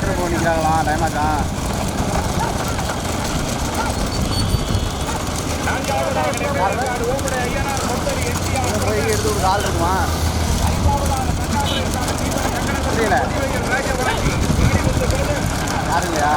Order பண்ணிக்கிறாங்களா டைமாக்கா எடுத்து ஒரு கால் இருக்குமா புரியல யாருங்கயா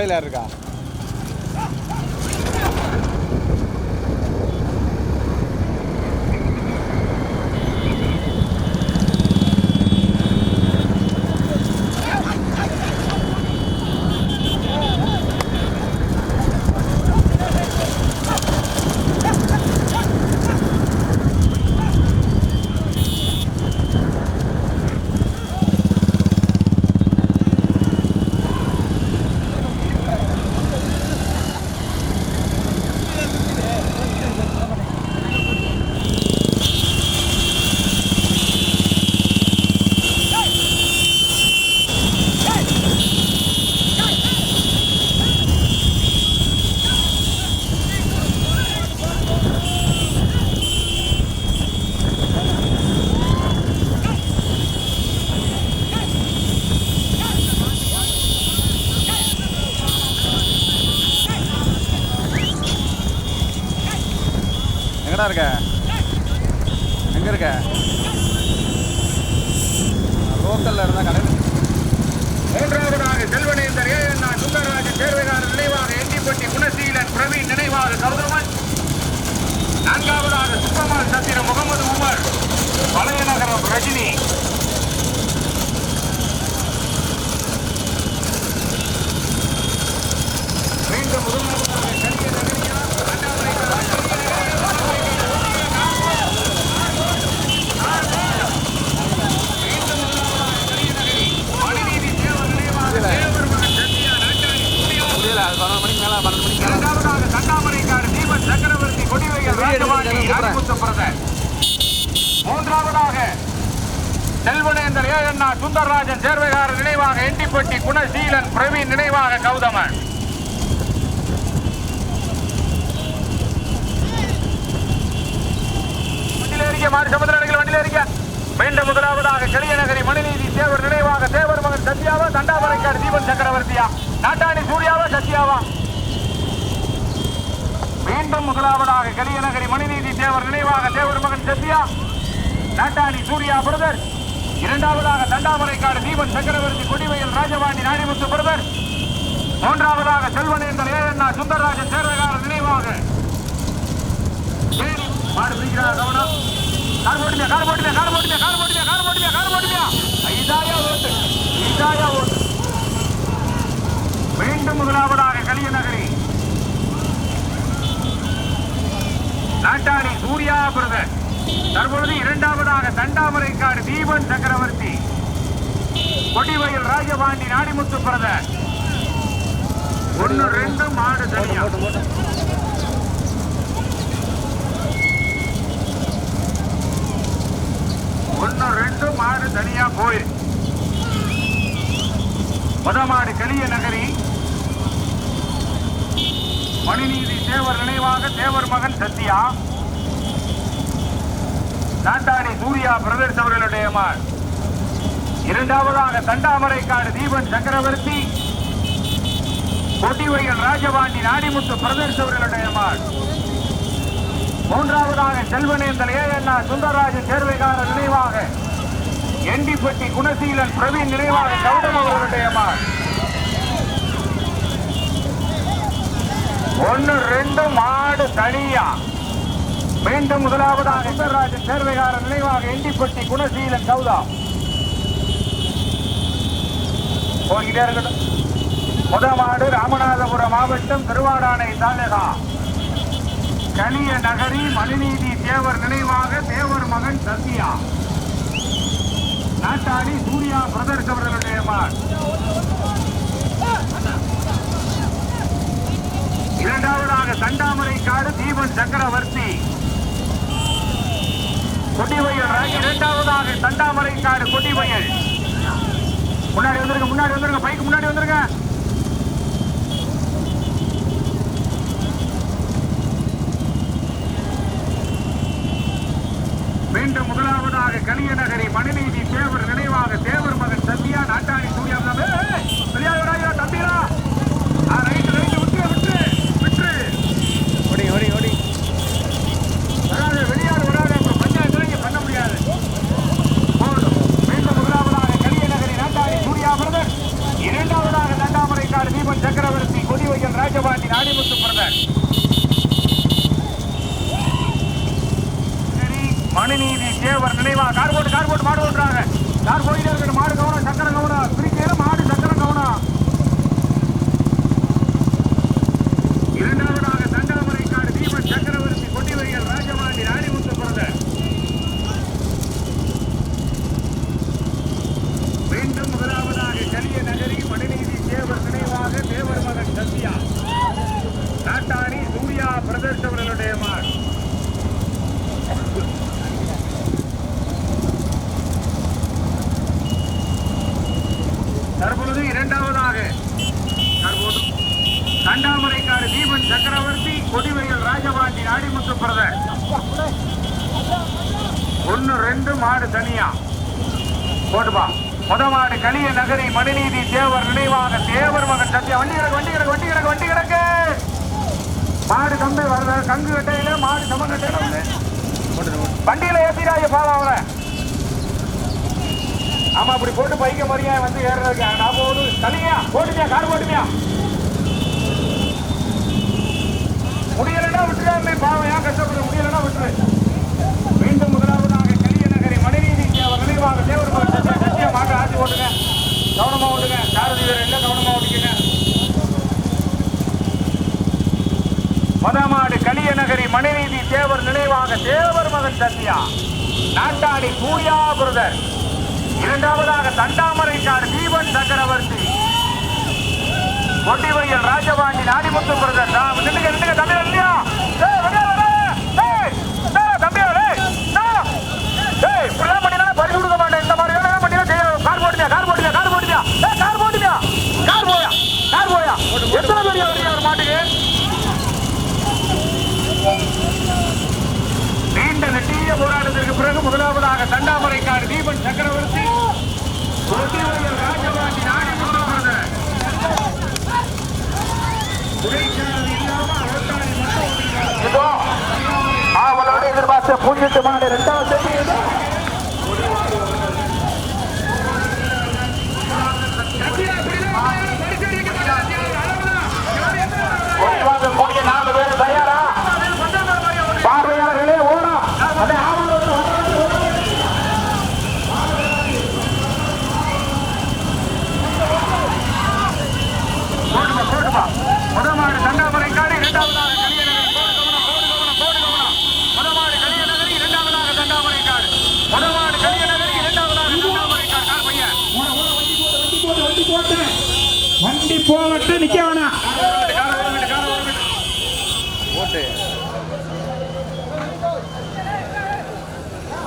கடையில் இருக்கா? இருக்க? எங்கே இருக்க? லோக்கலில் இருந்தால் கடை. மூன்றாவதாக செல்வனேந்தர் ஏஎன்ஆர் சுந்தரராஜன் தேர்வையாளர் நினைவாக எண்டிப்பட்டி குணசீலன் பிரவீன் நினைவாக கௌதமன். நான்காவதாக சுப்பமால் சத்திர முகமது உமர் பழைய நகரம் ரஜினி. மீண்டும் முதலாவதாக கல்வி அண்ணா சுந்தரராஜன் சேர்வைகாரர் நினைவாக எண்டிப்பட்டி குணசீலன் பிரவீன் நினைவாக கௌதமன். வண்டியில மாறு சமுதிர அணைகள் வண்டியில இருக்க மீண்டும் முதலாவதாக கலியநகரி மணிநீதி தேவர் நினைவாக தேவர் மகன் சத்யாவா தண்டாபரைக்காடு தீபன் சக்கரவர்த்தியா நாட்டாணி சூர்யாவா சத்யாவா. மீண்டும் முதலாவதாக கலியநகரி மணிநீதி தேவர் நினைவாக தேவர் மகன் சத்யா நாட்டாணி சூர்யா பிரதர். இரண்டாவதாக தண்டாமரைக்காடு தீபன் சக்கரவர்த்தி கொடிவயல் ராஜபாண்டி நாடிமுத்து பிரதர். மூன்றாவதாக செல்வனேந்தர் ஏஎன்ஆ சுந்தரராஜன் சேர்வகாரர் நினைவாக. சரி, மாடு பிடிக்கிறார் கவனம்? கார் போட்டுமியா கார் போட்டுமியா கார் போட்டுமியா கார் போட்டுமியா கார் போட்டுமியா கார் போட்டுமியா ஐதாயா ஓட்டு ஐதாயா ஓட்டு. மீண்டும் முதலாவதாக கலியநகரி. நாட்டாணி சூர்யா பிரதர். தற்பொழுது இரண்டாவதாக தண்டாமரைக்காடு தீபன் சக்கரவர்த்தி. கொடிவயல் ராஜபாண்டி நாடிமுத்து பிரதர். ஒன்னு ரெண்டு மாடு தனியா. ஒன்னு ரெண்டு மாடு தனியா போயிரு முதமாடு கலிய நகரி. மணிநீதி தேவர் நினைவாக தேவர் மகன் சத்யா. நாட்டாணி சூர்யா பிரதர்ஸ் அவர்களுடைய மாள் இரண்டாவதாக தண்டாமரைக்காடு தீபன் சக்கரவர்த்தி. கொட்டிவையல் ராஜபாண்டி நாடிமுத்து பிரதர்ஸ் அவர்களுடைய மாள் மூன்றாவதாக செல்வனேந்தல் ஏஎன்ஆ சுந்தரராஜன் சேர்வைக்காரர் நினைவாக. எண்டிப்பட்டி குணசீலன் பிரவீன் நினைவாக கௌதம் அவர்களுடைய மாள் ஒன்று ரெண்டு மாடு தனியா. மீண்டும் முதலாவதாக சுந்தரராஜன் சேர்வைகாரர் நினைவாக எண்டிப்பட்டி குணசீலன் சௌதா போய்கிட்டே இருக்கட்டும். முதமாடு ராமநாதபுரம் மாவட்டம் திருவாடானை தாலுகா. கனிய நகரி மணிநீதி தேவர் நினைவாக தேவர் மகன் சத்யா. நாட்டாளி சூர்யா பிரதர்ஸ் அவர்களுடைய மான். இரண்டாவதாக தண்டாமரை காடு தீபன் சக்கரவர்த்தி. கொடிவயல் ராஜ் இரண்டாவதாக தண்டாமரை காடு கொடிவயல். முன்னாடி வந்துருங்க முன்னாடி வந்துருங்க பைக்கு முன்னாடி வந்துருங்க. மீண்டும் முதலாவதாக கலியநகரி மனுநீதி தேவர் நினைவாக தேவர் மகன் சத்யா நாட்டாணி சூர்யா பெரியாரா தம்பிரா ரைட்டு ரைட்டு விட்டு விட்டு விட்டு ஓடி ஓடி ஓடி வராது வெளியாடு வராது அப்புறம் பஞ்சாயத்துல இங்க பண்ண முடியாது போதும் மீண்டும் முதலாவதாக கலியநகரி நாட்டாணி சூர்யா பிரதர் இரண்டாவதாக தண்டாமரைக்காடு தீபன் சக்கரவர்த்தி கொடிவையல் ராஜபாண்டி நாடிமுத்து பிரதர் சரி, மணிநீதி தேவர் நினைவா கார் போட்டு கார் போட்டு மாடு ஓட்டுறாங்க கார் போயிட்டே இருக்கணும் மாடு கவனம் சக்கரம் கவனம் பிரிக்கையில மாடு சக்கரம் கவனம் இரண்டாவதாக தண்டாமரைக்காடு தீபன் சக்கரவர்த்தி கொட்டிவையல் ராஜபாண்டி ராணிமுத்து பிரதர் மீண்டும் முதலாவதாக கலிய நகரி மணிநீதி தேவர் நினைவாக தேவர் மகன் சத்யா நாட்டாணி சூர்யா பிரதர்ஸ் அவர்களுடைய மாடு தற்பொழுது இரண்டாவதாக தற்போது தண்டாமரைக்காடு தீபன் சக்கரவர்த்தி கொடிவையல் ராஜபாண்டி நாடிமுத்து பிரதர் ஒன்று ரெண்டு மாடு தனியா? போட்டுப்பா. முத மாடு கலிய நகரி மணிநீதி தேவர் நினைவாக தேவர் மகன் சத்தியா வண்டி கிடக்கு வண்டி கிடக்கு வண்டி கிடக்கு வண்டி கிடக்கு. மாடு கம்பி வர்ற கங்கு கட்டையில மாடு சம கட்டையில வண்டியில ஏத்திடாய பாவம் ஆமா அப்படி போட்டு பைக்க மாதிரியா வந்து ஏறதுக்கு நான் போடு. தனியா போட்டுமியா கார் போட்டுமியா முடியலன்னா விட்டுறாமே பாவம் ஏன் கஷ்டப்பட்டு முடியலன்னா விட்டுரு மீண்டும் முதலாவதாக கலிய நகரி மணிநீதி தேவர் நினைவாக தேவர் மகன் சத்யா சத்யா மாட்டை ஆட்டி ஓட்டுங்க கவனமா ஓட்டுங்க சாரதி வீரர் எல்லாம் கவனமா ஓட்டிக்கங்க மதமாடு கலிய நகரி மணிநீதி தேவர் நினைவாக தேவர் மகன் சத்யா நாட்டாடி சூர்யா பிரதர் இரண்டாவதாக தண்டாமரைக்காடு தீபன் சக்கரவர்த்தி. கொட்டிவையல் ராஜபாண்டி நாடிமுத்து பிரதர் நான் நின்றுங்க நின்னுங்க இல்லையா போராட்டத்திற்கு பிறகு முதலாவதாக தண்டாமரைக்காடு தீபன் சக்கரவர்த்தி. ராஜபாண்டி நாடி ஆவலோடு எதிர்பார்த்த பூஜ்ஜியத்துமான இரண்டாவது வண்டி போகட்டும் நிக்க வேணாம்.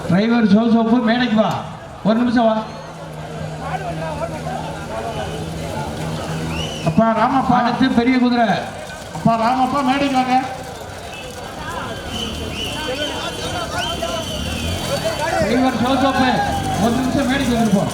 டிரைவர் ஜோசப்பு மேடைக்கு வா. ஒரு நிமிஷம் வா. அப்பா ராமப்பா. அடுத்து பெரிய குதிரை. அப்பா ராமப்பா மேடைக்கு வாங்க. டிரைவர் ஜோசப்பு ஒரு நிமிஷம் மேடைக்கு வந்துருப்போம்.